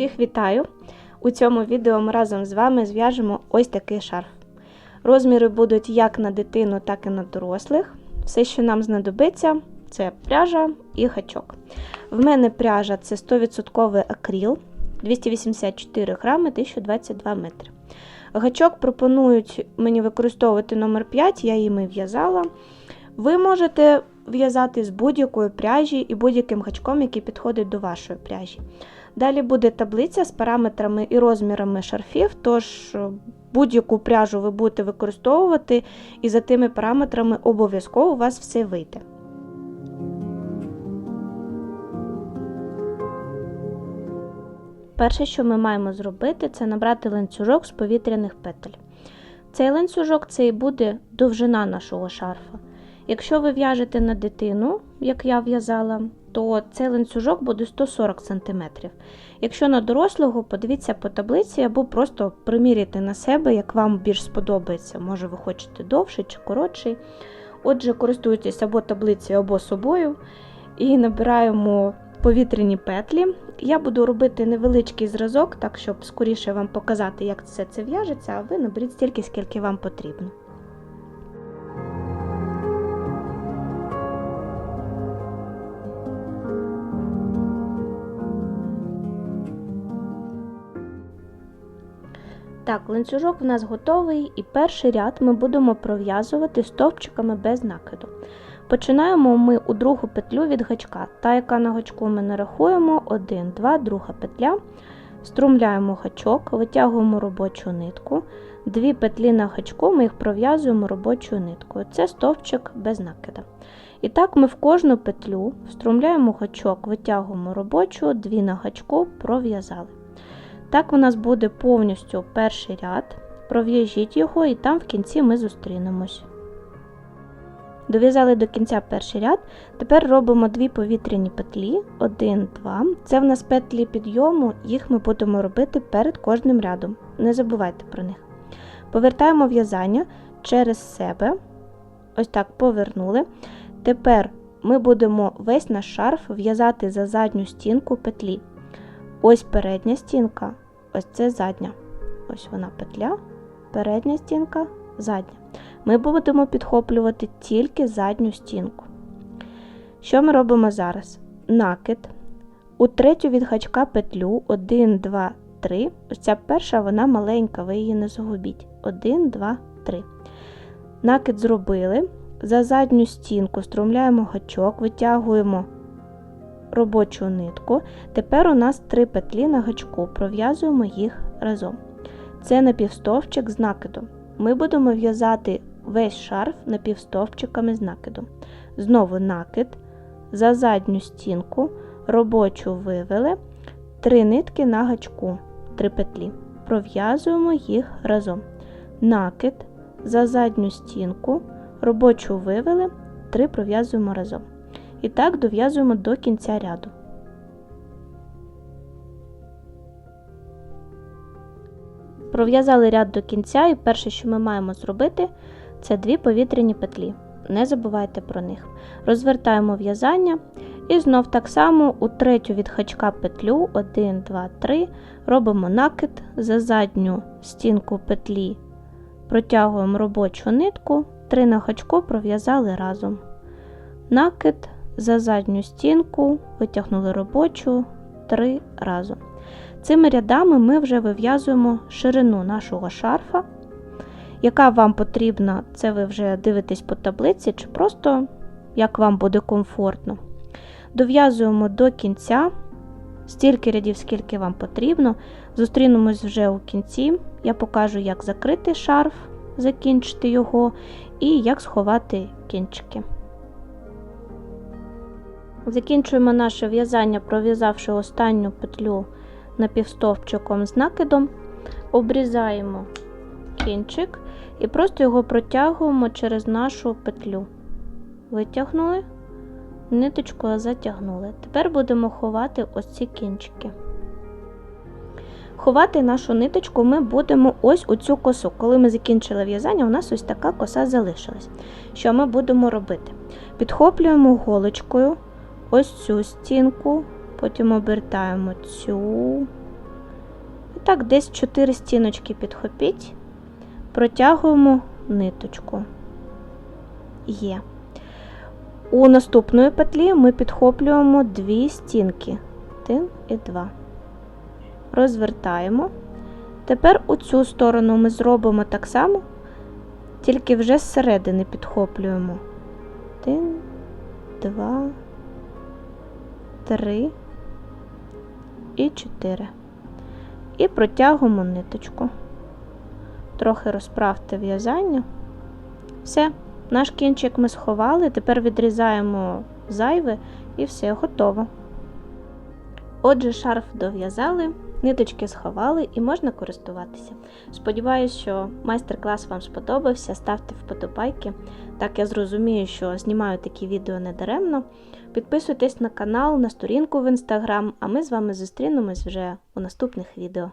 Всіх вітаю! У цьому відео ми разом з вами зв'яжемо ось такий шарф. Розміри будуть як на дитину, так і на дорослих. Все, що нам знадобиться, це пряжа і гачок. В мене пряжа це 100% акріл 284 грами 1022 метри. Гачок пропонують мені використовувати номер 5, я їм і в'язала. Ви можете в'язати з будь-якої пряжі і будь-яким гачком, який підходить до вашої пряжі. Далі буде таблиця з параметрами і розмірами шарфів, тож будь-яку пряжу ви будете використовувати, і за тими параметрами обов'язково у вас все вийде. Перше, що ми маємо зробити, це набрати ланцюжок з повітряних петель. Цей ланцюжок це і буде довжина нашого шарфа. Якщо ви в'яжете на дитину, як я в'язала, то цей ланцюжок буде 140 см. Якщо на дорослого, подивіться по таблиці або просто приміряйте на себе, як вам більш сподобається. Може, ви хочете довший чи коротший. Отже, користуйтесь або таблицею, або собою і набираємо повітряні петлі. Я буду робити невеличкий зразок, так щоб скоріше вам показати, як все це в'яжеться, а ви наберіть стільки, скільки вам потрібно. Так, ланцюжок в нас готовий, і перший ряд ми будемо пров'язувати стовпчиками без накиду. Починаємо ми у другу петлю від гачка. Та, яка на гачку ми нарахуємо, 1, 2, друга петля. Струмляємо гачок, витягуємо робочу нитку. Дві петлі на гачку ми їх пров'язуємо робочою ниткою. Це стовпчик без накида. І так ми в кожну петлю струмляємо гачок, витягуємо робочу, дві на гачку пров'язали. Так у нас буде повністю перший ряд. Пров'яжіть його, і там в кінці ми зустрінемось. Дов'язали до кінця перший ряд. Тепер робимо дві повітряні петлі, 1, 2. Це в нас петлі підйому, їх ми будемо робити перед кожним рядом. Не забувайте про них. Повертаємо в'язання через себе. Ось так повернули. Тепер ми будемо весь наш шарф в'язати за задню стінку петлі. Ось передня стінка, ось це задня. Ось вона петля, передня стінка, задня. Ми будемо підхоплювати тільки задню стінку. Що ми робимо зараз? Накид. У третю від гачка петлю 1, 2, 3. Ось ця перша, вона маленька, ви її не загубіть. 1, 2, 3. Накид зробили. За задню стінку струмляємо гачок, витягуємо робочу нитку. Тепер у нас три петлі на гачку, пров'язуємо їх разом. Це напівстовпчик з накидом. Ми будемо в'язати весь шарф напівстовпчиками з накидом. Знову накид, за задню стінку, робочу вивели, три нитки на гачку, три петлі. Пров'язуємо їх разом. Накид, за задню стінку, робочу вивели, три пров'язуємо разом. І так дов'язуємо до кінця ряду. Пров'язали ряд до кінця, і перше, що ми маємо зробити, це дві повітряні петлі. Не забувайте про них. Розвертаємо в'язання і знов так само у третю від хачка петлю 1, 2, 3 робимо накид за задню стінку петлі, протягуємо робочу нитку, 3 на хачку пров'язали разом. Накид за задню стінку, витягнули робочу 3 разом. Цими рядами ми вже вив'язуємо ширину нашого шарфа. Яка вам потрібна, це ви вже дивитесь по таблиці, чи просто як вам буде комфортно. Дов'язуємо до кінця, стільки рядів, скільки вам потрібно. Зустрінемось вже у кінці. Я покажу, як закрити шарф, закінчити його, і як сховати кінчики. Закінчуємо наше в'язання, пров'язавши останню петлю напівстовпчиком з накидом, обрізаємо кінчик і просто його протягуємо через нашу петлю. Витягнули, ниточкою затягнули. Тепер будемо ховати ось ці кінчики. Ховати нашу ниточку ми будемо ось у цю косу. Коли ми закінчили в'язання, у нас ось така коса залишилась. Що ми будемо робити? Підхоплюємо голочкою ось цю стінку, потім обертаємо цю, І так, десь 4 стіночки підхопіть, протягуємо ниточку. Є. У наступної петлі ми підхоплюємо дві стінки. Один і два. Розвертаємо. Тепер у цю сторону ми зробимо так само, тільки вже зсередини підхоплюємо. Один, два, три і 4. І протягуємо ниточку. Трохи розправте в'язання. Все, наш кінчик ми сховали, тепер відрізаємо зайве і все готово. Отже, шарф дов'язали, ниточки сховали і можна користуватися. Сподіваюсь, що майстер-клас вам сподобався. Ставте вподобайки. Так я зрозумію, що знімаю такі відео недаремно. Підписуйтесь на канал, на сторінку в інстаграм, а ми з вами зустрінемось вже у наступних відео.